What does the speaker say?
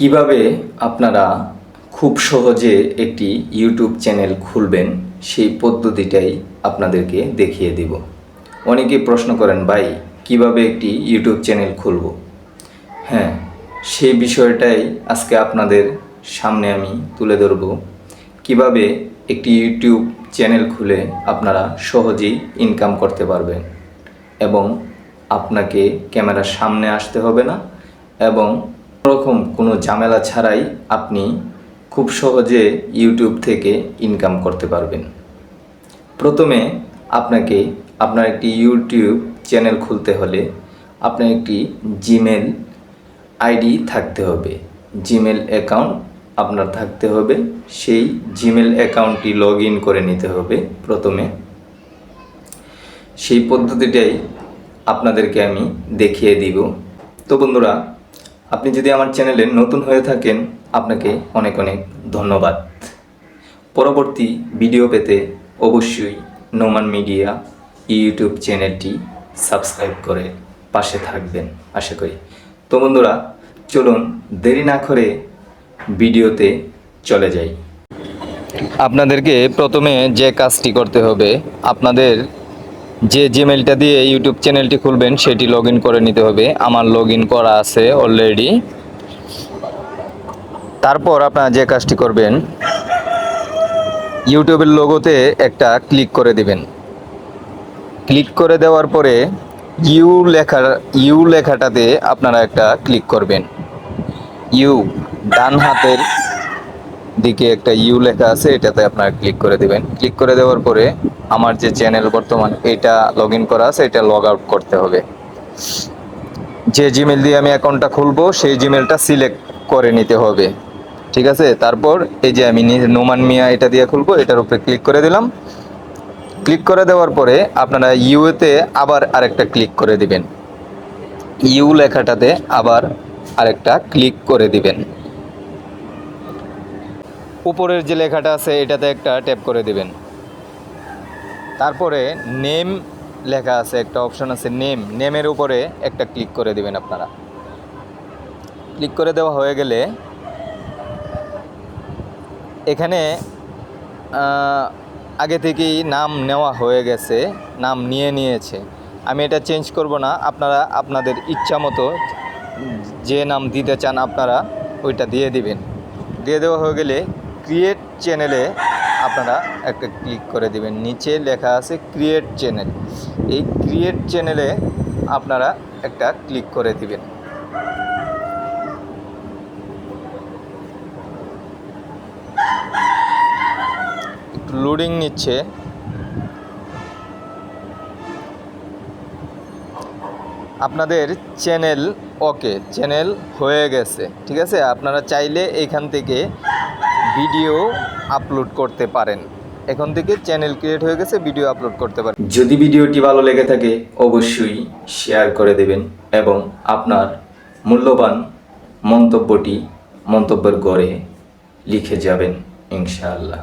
কীভাবে আপনারা খুব সহজে একটি ইউটিউব চ্যানেল খুলবেন সেই পদ্ধতিটাই আপনাদেরকে দেখিয়ে দিব। অনেকেই প্রশ্ন করেন, ভাই, কীভাবে একটি ইউটিউব চ্যানেল খুলব? হ্যাঁ সেই বিষয়টাই আজকে আপনাদের সামনে আমি তুলে ধরব। কীভাবে একটি ইউটিউব চ্যানেল খুলে আপনারা সহজেই ইনকাম করতে পারবেন এবং আপনাকে ক্যামেরার সামনে আসতে হবে না এবং রকম কোনো ঝামেলা ছাড়াই আপনি খুব সহজে ইউটিউব থেকে ইনকাম করতে পারবেন। প্রথমে আপনাকে আপনার একটি ইউটিউব চ্যানেল খুলতে হলে আপনার একটি জিমেল আইডি থাকতে হবে। জিমেল অ্যাকাউন্ট আপনার থাকতে হবে। সেই জিমেল অ্যাকাউন্টটি লগ ইন করে নিতে হবে প্রথমে। সেই পদ্ধতিটাই আপনাদেরকে আমি দেখিয়ে দিব। তো বন্ধুরা আপনি যদি আমার চ্যানেলে নতুন হয়ে থাকেন, আপনাকে অনেক অনেক ধন্যবাদ। পরবর্তী ভিডিও পেতে অবশ্যই নোমান মিডিয়া ইউটিউব চ্যানেলটি সাবস্ক্রাইব করে পাশে থাকবেন, আশা করি। তো বন্ধুরা, চলুন দেরি না করে ভিডিওতে চলে যাই। আপনাদেরকে প্রথমে যে কাজটি করতে হবে, আপনাদের যে জিমেলটা দিয়ে ইউটিউব চ্যানেলটি খুলবেন, সেটি লগ করে নিতে হবে। আমার লগ করা আছে অলরেডি তারপর আপনারা যে কাজটি করবেন ইউটিউবের লোগোতে একটা ক্লিক করে দিবেন। ক্লিক করে দেওয়ার পরে ইউ লেখা ইউ লেখাটাতে আপনারা একটা ক্লিক করবেন। ইউ ডান হাতের দিকে একটা ইউ লেখা আছে, এটাতে আপনারা ক্লিক করে দিবেন। ক্লিক করে দেওয়ার পরে আমার যে চ্যানেল বর্তমান, এটা লগ করা আছে, এটা লগ আউট করতে হবে। যে জিমেল দিয়ে আমি অ্যাকাউন্টটা খুলবো, সেই জিমেলটা সিলেক্ট করে নিতে হবে। ঠিক আছে? তারপর এই যে আমি নোমান মিয়া এটা দিয়ে খুলবো, এটার উপরে ক্লিক করে দিলাম। ক্লিক করে দেওয়ার পরে আপনারা ইউতে আবার আরেকটা ক্লিক করে দিবেন। ইউ লেখাটাতে আবার আরেকটা ক্লিক করে দিবেন। উপরের যে লেখাটা আছে, এটাতে একটা ট্যাপ করে দিবেন। তারপরে নেম লেখা আছে, একটা অপশন আছে নেম। নেমের উপরে একটা ক্লিক করে দিবেন আপনারা। ক্লিক করে দেওয়া হয়ে গেলে এখানে আগে থেকেই নাম নেওয়া হয়ে গেছে, নাম নিয়ে নিয়েছে। আমি এটা চেঞ্জ করব না, আপনারা আপনাদের ইচ্ছা মতো যে নাম দিতে চান আপনারা ওইটা দিয়ে দিবেন। দিয়ে দেওয়া হয়ে গেলে ক্রিয়েট চ্যানেলে আপনারা একটা ক্লিক করে দিবেন। নিচে লেখা আছে ক্রিয়েট চ্যানেল এই ক্রিয়েট চ্যানেলে আপনারা একটা ক্লিক করে দিবেন। একটু লোডিং নিচ্ছে। আপনাদের চ্যানেল ওকে চ্যানেল হয়ে গেছে। ঠিক আছে? আপনারা চাইলে এখান থেকে ভিডিও আপলোড করতে পারেন। এখন থেকে চ্যানেল ক্রিয়েট হয়ে গেছে ভিডিও আপলোড করতে পারেন। যদি ভিডিওটি ভালো লেগে থাকে, অবশ্যই শেয়ার করে দেবেন এবং আপনার মূল্যবান মন্তব্যটি মন্তব্যের গড়ে লিখে যাবেন, ইনশাআল্লাহ।